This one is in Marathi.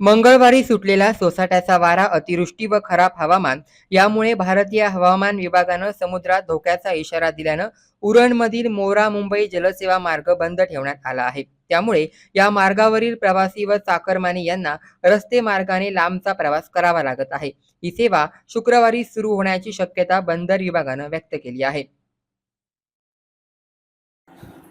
मंगळवारी सुटलेला सोसाट्याचा वारा अतिवृष्टी व खराब हवामान यामुळे भारतीय हवामान विभागानं समुद्रात धोक्याचा इशारा दिल्यानं उरणमधील मोरा मुंबई जलसेवा मार्ग बंद ठेवण्यात आला आहे. त्यामुळे या मार्गावरील प्रवासी व चाकरमानी यांना रस्ते मार्गाने लांबचा प्रवास करावा लागत आहे. ही सेवा शुक्रवारी सुरू होण्याची शक्यता बंदर विभागानं व्यक्त केली आहे.